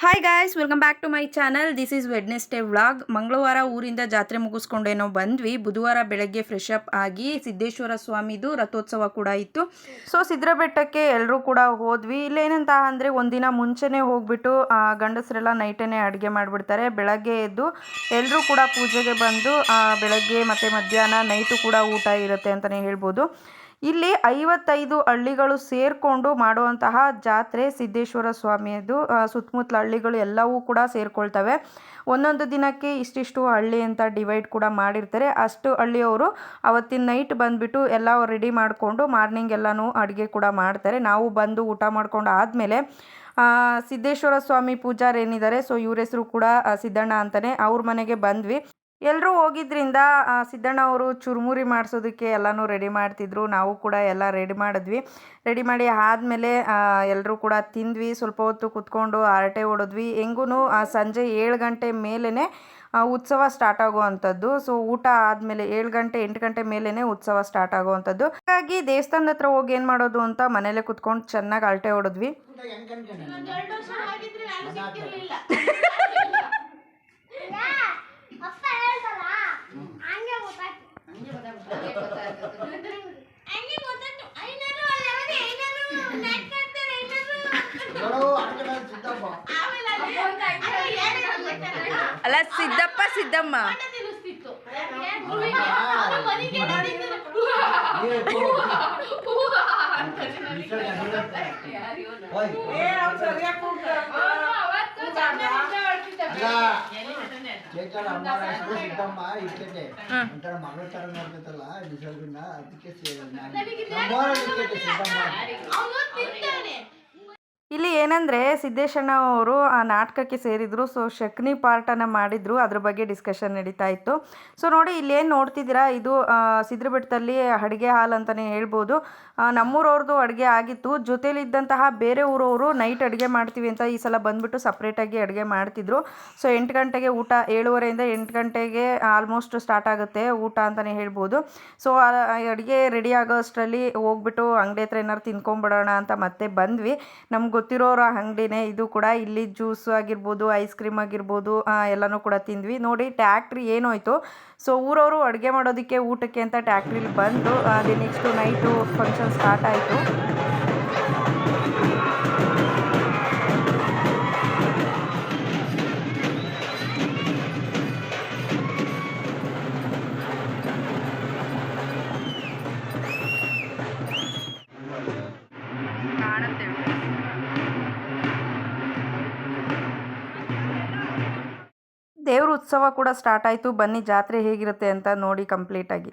Hi guys welcome back to my channel this is Wednesday vlog ಮಂಗಳವಾರ ಊರಿಂದ ಜಾತ್ರೆ ಮುಗಿಸ್ಕೊಂಡೇನೋ ಬಂದ್ವಿ. ಬುಧವಾರ ಬೆಳಗ್ಗೆ ಫ್ರೆಶ್ ಅಪ್ ಆಗಿ ಸಿದ್ದೇಶ್ವರ ಸ್ವಾಮಿದು ರಥೋತ್ಸವ ಕೂಡ ಇತ್ತು. ಸೊ ಸಿದ್ರ ಬೆಟ್ಟಕ್ಕೆ ಎಲ್ಲರೂ ಕೂಡ ಹೋದ್ವಿ. ಇಲ್ಲೇನಂತ ಅಂದರೆ ಒಂದಿನ ಮುಂಚೆನೇ ಹೋಗ್ಬಿಟ್ಟು ಗಂಡಸರೆಲ್ಲ ನೈಟೇನೆ ಅಡುಗೆ ಮಾಡಿಬಿಡ್ತಾರೆ. ಬೆಳಗ್ಗೆ ಎದ್ದು ಎಲ್ಲರೂ ಕೂಡ ಪೂಜೆಗೆ ಬಂದು ಬೆಳಗ್ಗೆ ಮತ್ತು ಮಧ್ಯಾಹ್ನ ನೈಟು ಕೂಡ ಊಟ ಇರುತ್ತೆ ಅಂತಲೇ ಹೇಳ್ಬೋದು. ಇಲ್ಲಿ ಐವತ್ತೈದು ಹಳ್ಳಿಗಳು ಸೇರಿಕೊಂಡು ಮಾಡುವಂತಹ ಜಾತ್ರೆ ಸಿದ್ದೇಶ್ವರ ಸ್ವಾಮಿಯದು ಸುತ್ತಮುತ್ತಲ ಹಳ್ಳಿಗಳು ಎಲ್ಲವೂ ಕೂಡ ಸೇರಿಕೊಳ್ತವೆ. ಒಂದೊಂದು ದಿನಕ್ಕೆ ಇಷ್ಟಿಷ್ಟು ಹಳ್ಳಿ ಅಂತ ಡಿವೈಡ್ ಕೂಡ ಮಾಡಿರ್ತಾರೆ. ಅಷ್ಟು ಹಳ್ಳಿಯವರು ಅವತ್ತಿನ ನೈಟ್ ಬಂದುಬಿಟ್ಟು ಎಲ್ಲ ರೆಡಿ ಮಾಡಿಕೊಂಡು ಮಾರ್ನಿಂಗ್ ಎಲ್ಲನೂ ಅಡುಗೆ ಕೂಡ ಮಾಡ್ತಾರೆ. ನಾವು ಬಂದು ಊಟ ಮಾಡ್ಕೊಂಡು ಆದಮೇಲೆ ಸಿದ್ದೇಶ್ವರ ಸ್ವಾಮಿ ಪೂಜಾರಿ ಏನಿದ್ದಾರೆ, ಸೊ ಇವ್ರ ಹೆಸರು ಕೂಡ ಸಿದ್ದಣ್ಣ ಅಂತಲೇ ಅವ್ರ ಮನೆಗೆ ಬಂದ್ವಿ. ಎಲ್ಲರೂ ಹೋಗಿದ್ರಿಂದ ಸಿದ್ದಣ್ಣ ಅವರು ಚುರುಮುರಿ ಮಾಡಿಸೋದಕ್ಕೆ ಎಲ್ಲನೂ ರೆಡಿ ಮಾಡ್ತಿದ್ರು. ನಾವು ಕೂಡ ಎಲ್ಲ ರೆಡಿ ಮಾಡಿದ್ವಿ. ರೆಡಿ ಮಾಡಿ ಆದಮೇಲೆ ಎಲ್ಲರೂ ಕೂಡ ತಿಂದ್ವಿ. ಸ್ವಲ್ಪ ಹೊತ್ತು ಕುತ್ಕೊಂಡು ಹರಟೆ ಹೊಡೆದ್ವಿ. ಹೆಂಗೂ ಸಂಜೆ ಏಳು ಗಂಟೆ ಮೇಲೇ ಉತ್ಸವ ಸ್ಟಾರ್ಟ್ ಆಗುವಂಥದ್ದು. ಸೊ ಊಟ ಆದಮೇಲೆ ಏಳು ಗಂಟೆ ಎಂಟು ಗಂಟೆ ಮೇಲೇ ಉತ್ಸವ ಸ್ಟಾರ್ಟ್ ಆಗುವಂಥದ್ದು. ಹಾಗಾಗಿ ದೇವಸ್ಥಾನದ ಹತ್ರ ಹೋಗಿ ಏನು ಮಾಡೋದು ಅಂತ ಮನೇಲೆ ಕುತ್ಕೊಂಡು ಚೆನ್ನಾಗಿ ಅಳಟೆ ಹೊಡೆದ್ವಿ. అలా సిద్ధప్ప సిద్ధమ్మ. ఏ ಸಿದ್ದಮ್ಮ ಇರ್ತೈತೆ ಒಂಥರ ಮಗಳ ತರ ನೋಡ್ತೈತಲ್ಲ ನಿಸರ್ಗನ ಅದಕ್ಕೆ ಸಿದ್ದಮ್ಮ. ಅವನು ತಿಂತಾನೆ. ಇಲ್ಲಿ ಏನಂದರೆ ಸಿದ್ದೇಶಣ್ಣ ಅವರು ಆ ನಾಟಕಕ್ಕೆ ಸೇರಿದ್ರು, ಸೊ ಶಕ್ನಿ ಪಾರ್ಟನ್ನು ಮಾಡಿದ್ರು, ಅದ್ರ ಬಗ್ಗೆ ಡಿಸ್ಕಷನ್ ನಡೀತಾ ಇತ್ತು. ಸೊ ನೋಡಿ, ಇಲ್ಲೇನು ನೋಡ್ತಿದ್ದೀರಾ? ಇದು ಸಿದ್ರಬೆಟ್ಟದಲ್ಲಿ ಸಿದ್ರ ಬೆಟ್ಟದಲ್ಲಿ ಅಡುಗೆ ಹಾಲ್ ಅಂತಲೇ ಹೇಳ್ಬೋದು. ನಮ್ಮೂರವ್ರದ್ದು ಅಡುಗೆ ಆಗಿತ್ತು. ಜೊತೇಲಿದ್ದಂತಹ ಬೇರೆ ಊರವರು ನೈಟ್ ಅಡುಗೆ ಮಾಡ್ತೀವಿ ಅಂತ ಈ ಸಲ ಬಂದ್ಬಿಟ್ಟು ಸಪ್ರೇಟಾಗಿ ಅಡುಗೆ ಮಾಡ್ತಿದ್ರು. ಸೊ ಎಂಟು ಗಂಟೆಗೆ ಊಟ, ಏಳುವರೆಯಿಂದ ಎಂಟು ಗಂಟೆಗೆ ಆಲ್ಮೋಸ್ಟ್ ಸ್ಟಾರ್ಟ್ ಆಗುತ್ತೆ ಊಟ ಅಂತಲೇ ಹೇಳ್ಬೋದು. ಸೊ ಅಡುಗೆ ರೆಡಿ ಆಗೋ ಅಷ್ಟರಲ್ಲಿ ಹೋಗ್ಬಿಟ್ಟು ಅಂಗಡಿ ಹತ್ರ ಏನಾರು ತಿನ್ಕೊಂಬಿಡೋಣ ಅಂತ ಮತ್ತೆ ಬಂದ್ವಿ. ನಮ್ಗೆ ಗೊತ್ತಿರೋರ ಅಂಗಡಿನೇ ಇದು ಕೂಡ. ಇಲ್ಲಿ ಜ್ಯೂಸ್ ಆಗಿರ್ಬೋದು, ಐಸ್ ಕ್ರೀಮ್ ಆಗಿರ್ಬೋದು ಎಲ್ಲನೂ ಕೂಡ ತಿಂದ್ವಿ. ನೋಡಿ, ಟ್ಯಾಕ್ಟ್ರಿ ಏನೋಯ್ತು? ಸೊ, ಊರವರು ಅಡುಗೆ ಮಾಡೋದಕ್ಕೆ ಊಟಕ್ಕೆ ಅಂತ ಟ್ಯಾಕ್ಟ್ರಿಲಿ ಬಂದು, ಅದೇ ನೆಕ್ಸ್ಟು ನೈಟು ಫಂಕ್ಷನ್ ಸ್ಟಾರ್ಟ್ ಆಯಿತು. ದೇವ್ರ ಉತ್ಸವ ಕೂಡ ಸ್ಟಾರ್ಟ್ ಆಯಿತು. ಬನ್ನಿ ಜಾತ್ರೆ ಹೇಗಿರುತ್ತೆ ಅಂತ ನೋಡಿ ಕಂಪ್ಲೀಟಾಗಿ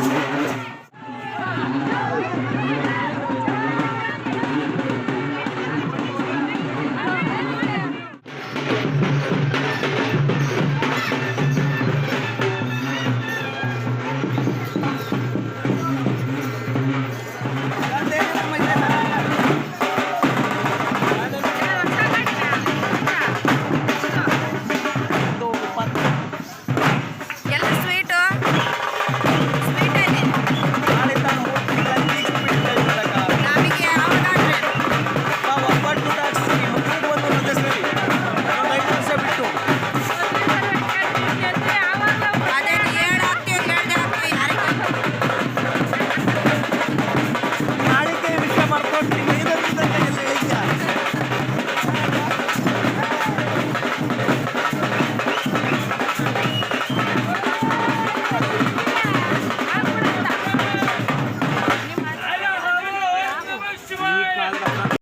Yeah.